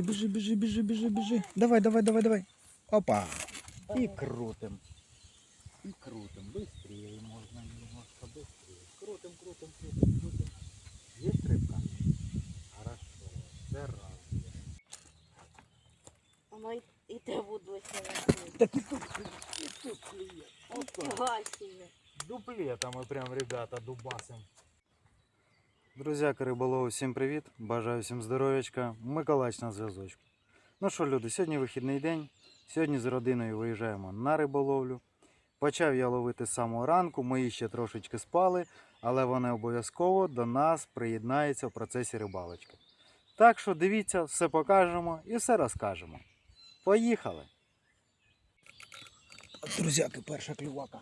біжи, біжи, біжи, біжи, біжи, біжи. Давай, давай, давай, давай. Опа. І крутим. І крутим. Быстрее можна немножко быстрее. Крутим, крутим, крутим, крутим. Є рибка? Хорошо. Це раз. Воно і, і те водося. Так і тут, і тут клює. Офіга себе. Дуплетами прям, ребята, дубасим. Друзяки риболови, всім привіт! Бажаю всім здоров'ячка. Миколаївич на зв'язочку. Ну що, люди, сьогодні вихідний день. Сьогодні з родиною виїжджаємо на риболовлю. Почав я ловити з самого ранку, мої ще трошечки спали, але вони обов'язково до нас приєднаються в процесі рибалочки. Так що дивіться, все покажемо і все розкажемо. Поїхали! Друзяки, перша клювака.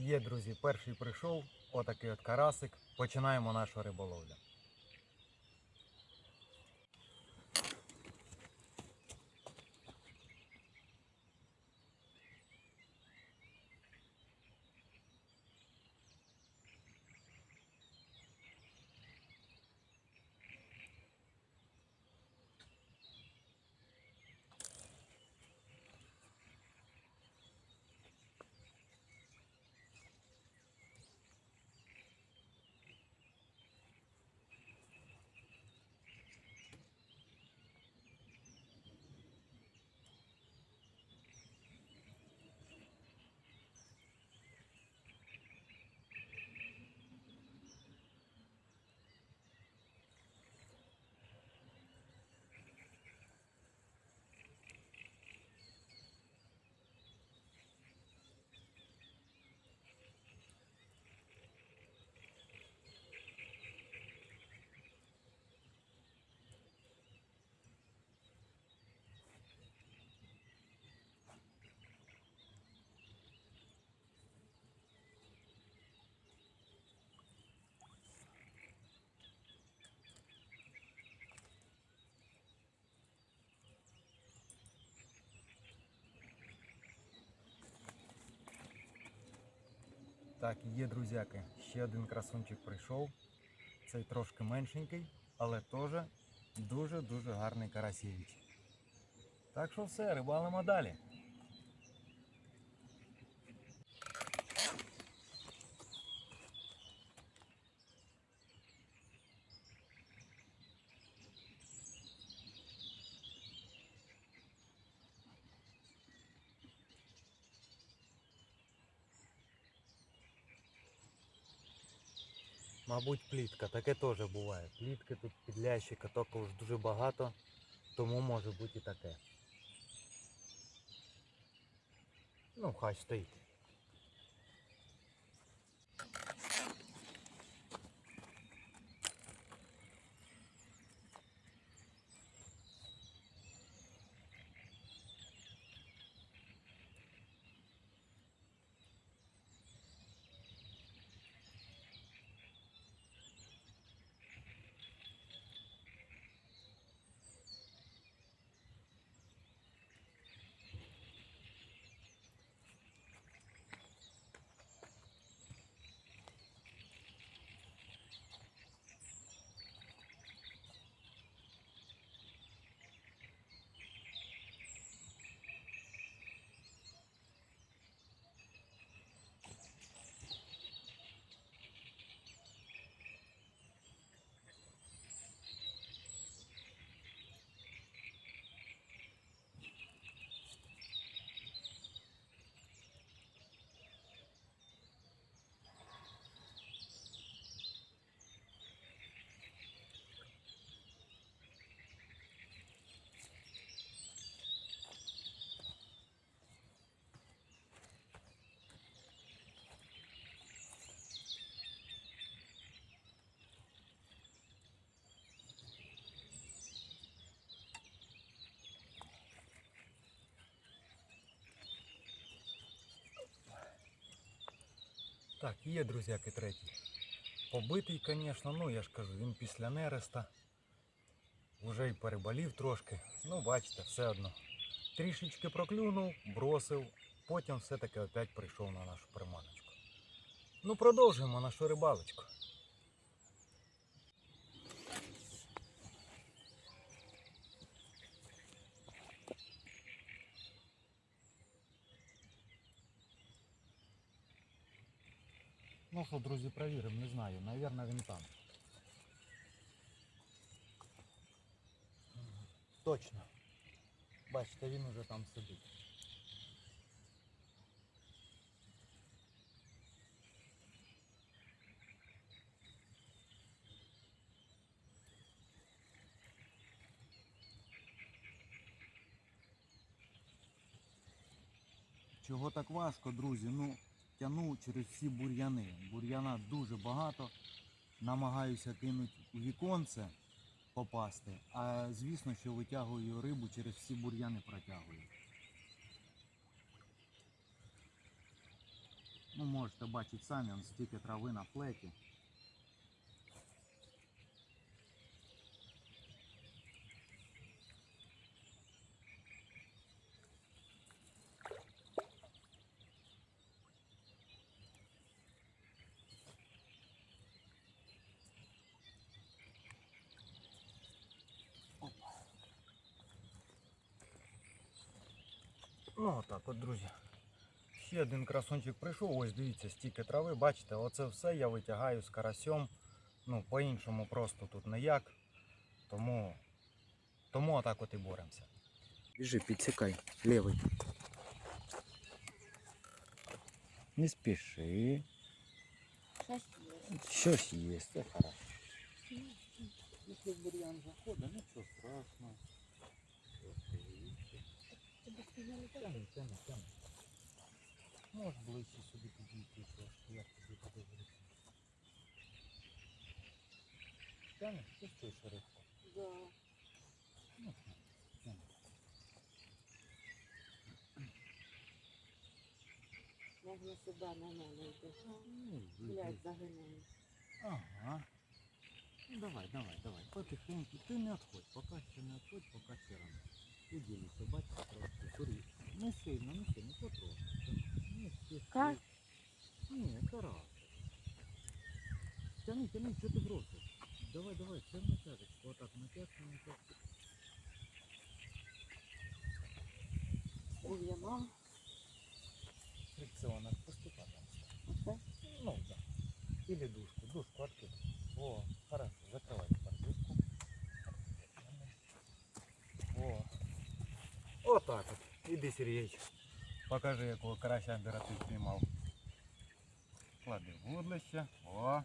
Є, друзі, перший прийшов, отакий от карасик. Починаємо нашу риболовлю. Так, є, друзяки, ще один красунчик прийшов. Цей трошки меншенький, але теж дуже-дуже гарний карасєвич. Так що все, рибалимо далі. Мабуть, плітка, таке теж буває. Плітки тут підлящика також дуже багато, тому може бути і таке. Ну, хай стоїть. Так, є, друзяки, третій. Побитий, звісно, ну я ж кажу, він після нереста. Уже й переболів трошки. Ну, бачите, все одно. Трішечки проклюнув, бросив, потім все-таки опять прийшов на нашу приманочку. Ну, продовжуємо нашу рибалочку. Ну що, друзі, провіримо, не знаю. Навірно, він там. Точно. Бачите, він уже там сидить. Чого так важко, друзі? Ну, тягну через всі бур'яни. Бур'яна дуже багато. Намагаюся кинути у віконце попасти, а звісно, що витягую рибу через всі бур'яни протягую. Ну, можете бачити самі, стільки трави на флекі. Ну отак от, друзі. Ще один красунчик прийшов, ось дивіться, стільки трави, бачите, оце все я витягаю з карасьом. Ну, по-іншому просто тут ніяк. Тому, тому отак от і боремося. Біжи, підсікай, лівий. Не спіши. Щось є. Щось є, це хорошо. Якщо бур'ян заходить, нічого страшного. Тобі сказали, так? Тяни, тяни, тяни. Можеш ближче сюди підійти трошки, як тобі подивитися. Тянеш, чувствуєш рибку? Да. Ну, тяни. Як на себе на мене йде. Ну, Блядь, йди. загинаю. Ага. Ну, давай, давай, давай, потихеньку. Ти не відходь, поки ще не відходь, поки ще рано. І ділися, бачите, трошки, курі. Не сильно, не сильно, потрошки. Не спіши. Как? Ні, карась. Тяни, тяни, що ти бросиш? Давай, давай, тяни натяжечку, отак, натяжку, натяжку. Ульяна. Фрикціон отпусти, пожалуйста. Оце. Ну, да. Или душку, душку открыть. О, хорошо, закрывай теперь душку. О. Вот так вот. Иди, Сергеич. Покажи, якого карася бера ти спіймав. Клади вудлище. О.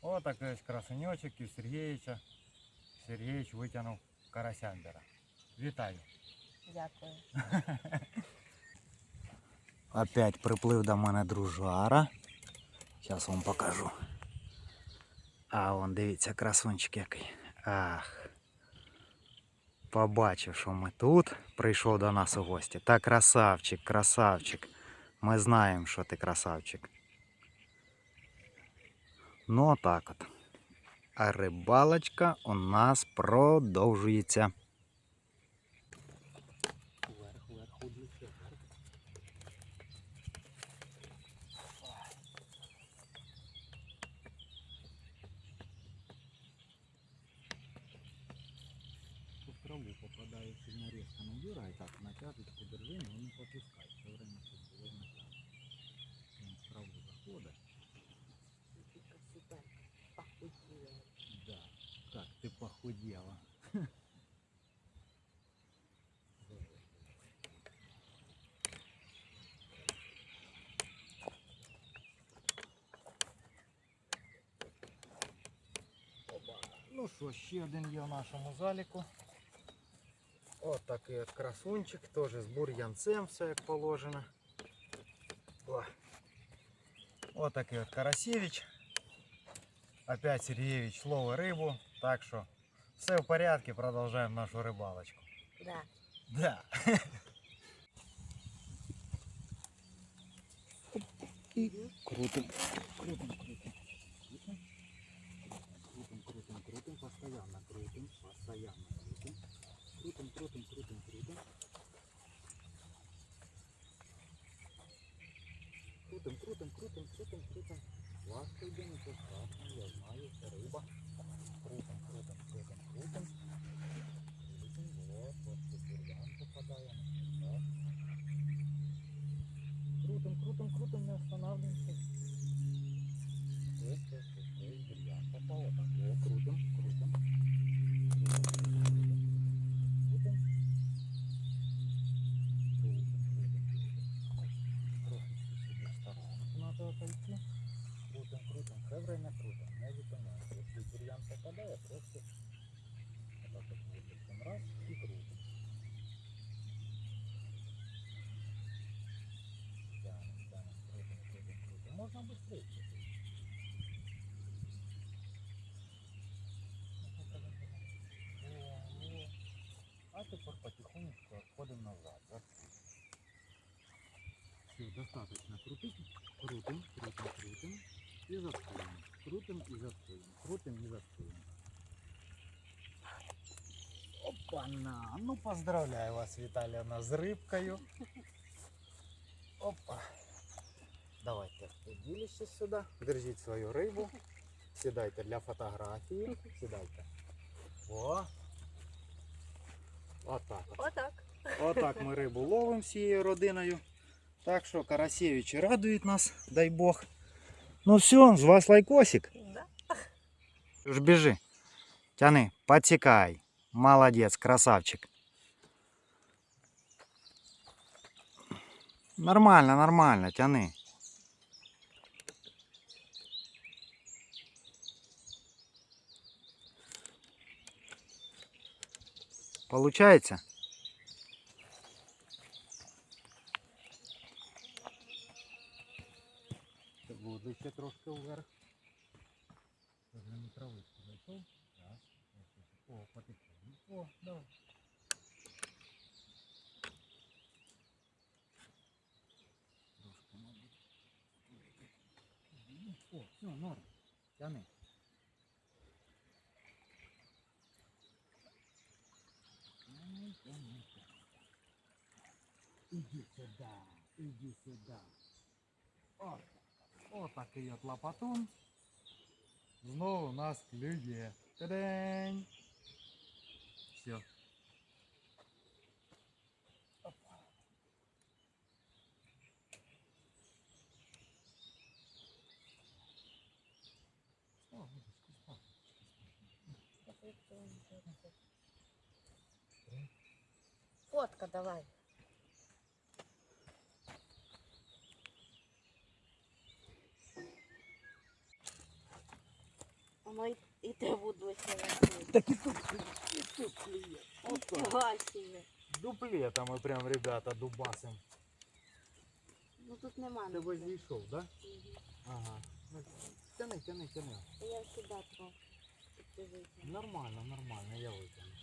О, такий ось красунечок із Сергеича. Сергеич витягнув карасямбера. Вітаю. Дякую. Опять приплив до мене дружара. Зараз вам покажу. А вон, дивіться, красунчик який. Ах. Побачив, що ми тут. Прийшов до нас у гості. Та красавчик, красавчик. Ми знаємо, що ти красавчик. Ну, отак от. А рибалочка у нас продовжується. Ну що, ще один є в нашому заліку. От такий от красунчик, теж з бур'янцем, все як положено. О. От такий от Карасевич. Опять Сергеевич ловить рибу. Так що все в порядку, продовжуємо нашу рибалочку. Да. Да. І крутим, крутим, крутим. Крутим, крутим, крутим, крутим, постоянно крутим, постоянно крутим. Крутим, крутим, крутим, крутим. Крутим, крутим, крутим, крутим, крутим. Важко йде, нічого страшного, я знаю, це риба. Крутим, вот, вот тут бур'ян попадає. Крутим, крутим, крутим, не останавливаемся. Ось, ось, ось, ось, бур'ян попав, отак, о, крутим, крутим. Крутим, крутим, крутим. Крутим. Крутим, крутим, крутим. Трошечки собі в сторонку надо отойти. Крутим, крутим, все время крутим, не зупиняйся. Якщо бур'ян попадає, просто отак от випустим раз і крутим. Тянем, тянем, крутим, крутим, крутим. Можна быстрее. А тепер потихонечку отходим назад. Все, достаточно крутить. Крутим, крутим, крутим. І застоїмо. Крутим і застоїмо. Крутим і застоїмо. Опа-на! Ну поздравляю вас, Віталіна, з рибкою. Опа. Давайте поділіться сюди. Держіть свою рибу. Сідайте для фотографії. Сідайте. О. Отак. от. Отак. Отак ми рибу ловимо всією родиною. Так що Карасєвичі радують нас, дай Бог. Ну все, з вас лайкосик. Да. Ж біжи. Тяни, подсікай. Молодець, красавчик. Нормально, нормально, тяни. Получается? Буде ще трошки вверх. Травичку ось. О, потече. О, давай. Трошки, мабуть. О, все, норм. Тяни, Иди сюда, иди сюда. От. Отакий от лапатун. Знову у нас клює. Та-день! Все. Опа. О, водички, спа. Фотка давай. Воно і, і те вудося. Так і тут, і тут клює. Ніфіга себе. Дуплетами прям, ребята, дубасим. Ну тут нема. Тебе нічого. зійшов, да? Мгм. Ага. Ну, Тяни, тяни, тяни. Я сюди трохи. Нормально, нормально, я витягну.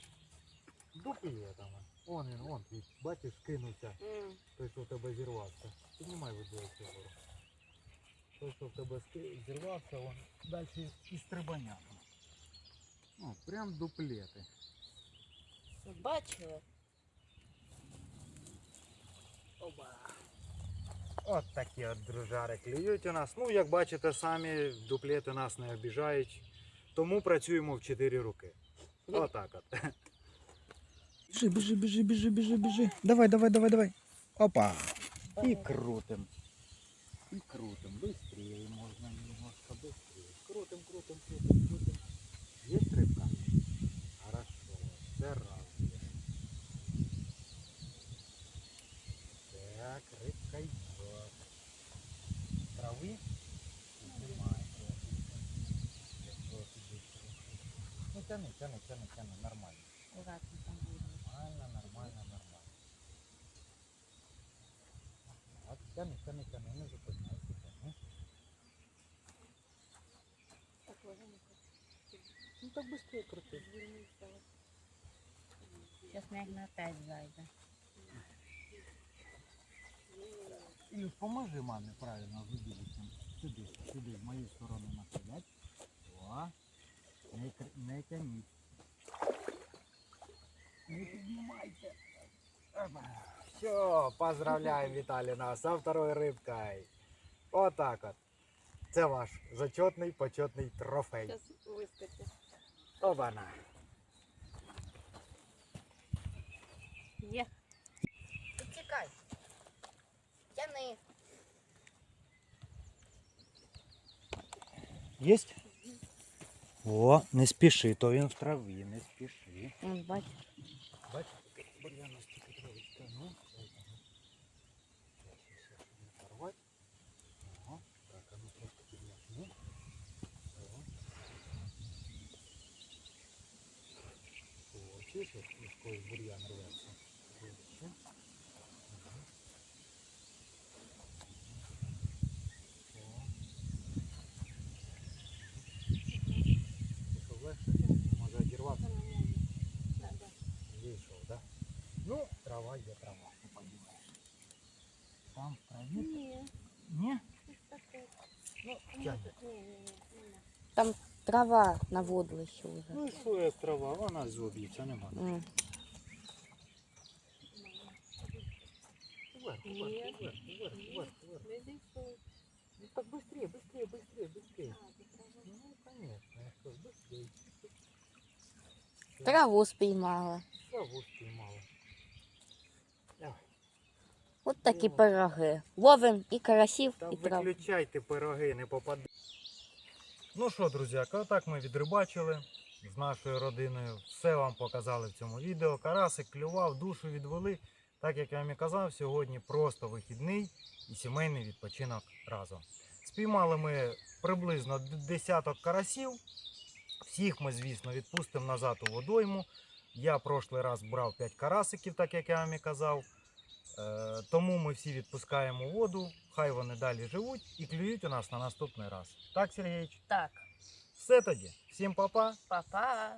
Дуплетами. Он він, он, бачиш, кинувся. Той, що в тебе зірвався. Піднімай виділки вгору. Той, що в тебе зірвався, он далі і стрибаня. О, прям дуплети. ви Бачили? Оба. От такі от дружари клюють у нас. Ну, як бачите самі, дуплети нас не обіжають. Тому працюємо в 4 руки. Отак от. Біжи, біжи, біжи, біжи, біжи, біжи. Давай, давай, давай, давай. Опа. І крутим. І крутим. Быстрее можна немножко быстрее Крутим, крутим, крутим, крутим. Есть рыбка? Хорошо. Все радует. Так, рыбка идет. Травы? Немає. Вот идет трохи. Ну тяни, тяни, тяни, тяни, нормально. Аккуратно там буде. Нормально, нормально, нормально. Так, тяни, тяни, тяни, не зупиняйся, Так быстрее крути. Звільнися. Зараз мягно опять зайде. Ілюш, поможи мамі правильно вибігти. Сюди, сюди, в мою сторону накидать. О, не, кр- не тяніть. Не піднімайте. Все, поздравляем, Виталий, нас со второй рыбкой. Вот так вот. Це ваш зачетний, почетний трофей. Зараз вискочить. Обана. Є. Тікай. Тяни. Есть? О, не спіши, то він в траві, не спіши. Он бачиш. Бачиш, О, чуєш, як із когось бур'ян рветься? Вище. Ага. О. Пішов легше, може одірватися. Вийшов, да? Ну, трава є трава, що подумаєш. Там в траві. Ні. Ні? Ну, тягне. Ні, ні, ні. Там трава на водлище вже. Ну і що як трава, вона зоб'ється, нема. М. Вверх, Ні. вверх, вверх, вверх, вверх, вверх. Не дійшов. Ну так быстрее, быстрее, быстрее, быстрее. А, ти права. Ну, конечно, я что, быстрее. Траву спіймала. Траву спіймала. Давай. От такі О. пироги. Ловим і карасів, Та і трав. виключайте пироги, не попаде. Ну що, друзяка, отак ми відрибачили з нашою родиною. Все вам показали в цьому відео. Карасик клював, душу відвели. Так як я вам і казав, сьогодні просто вихідний і сімейний відпочинок разом. Спіймали ми приблизно десяток карасів. Всіх ми, звісно, відпустимо назад у водойму. Я прошлий раз брав 5 карасиків, так як я вам і казав. Е, Тому ми всі відпускаємо воду, хай вони далі живуть і клюють у нас на наступний раз. Так, Сергійович? Так, Все тоді. Всім па-па. па-па.